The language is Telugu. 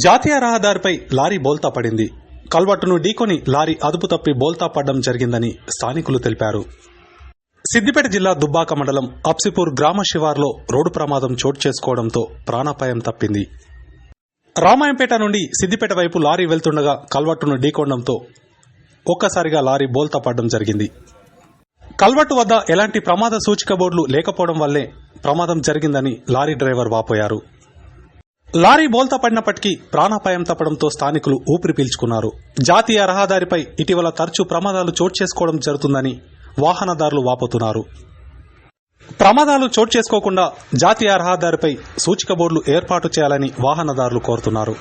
జాతీయ రహదారిపై లారీ బోల్తా పడింది. కల్వట్టును ఢీకొని లారీ అదుపు తప్పి బోల్తా పడడం జరిగిందని స్థానికులు తెలిపారు. సిద్దిపేట జిల్లా దుబ్బాక మండలం అప్సిపూర్ గ్రామ శివార్లో రోడ్డు ప్రమాదం చోటు చేసుకోవడంతో ప్రాణాపాయం తప్పింది. రామాయంపేట నుండి సిద్దిపేట వైపు లారీ వెళ్తుండగా కల్వట్టును ఢీకొనడంతో ఒక్కసారిగా లారీ బోల్తా పడడం జరిగింది. కల్వట్టు వద్ద ఎలాంటి ప్రమాద సూచిక బోర్డులు లేకపోవడం వల్లే ప్రమాదం జరిగిందని లారీ డ్రైవర్ వాపోయారు. లారీ బోల్తా పడినప్పటికీ ప్రాణాపాయం తప్పడంతో స్థానికులు ఊపిరి పీల్చుకున్నారు. జాతీయ రహదారిపై ఇటీవల తరచూ ప్రమాదాలు చోటు చేసుకోవడం జరుగుతుందని వాహనదారులు వాపోతున్నారు. ప్రమాదాలు చోటు చేసుకోకుండా జాతీయ రహదారిపై సూచిక బోర్డులు ఏర్పాటు చేయాలని వాహనదారులు కోరుతున్నారు.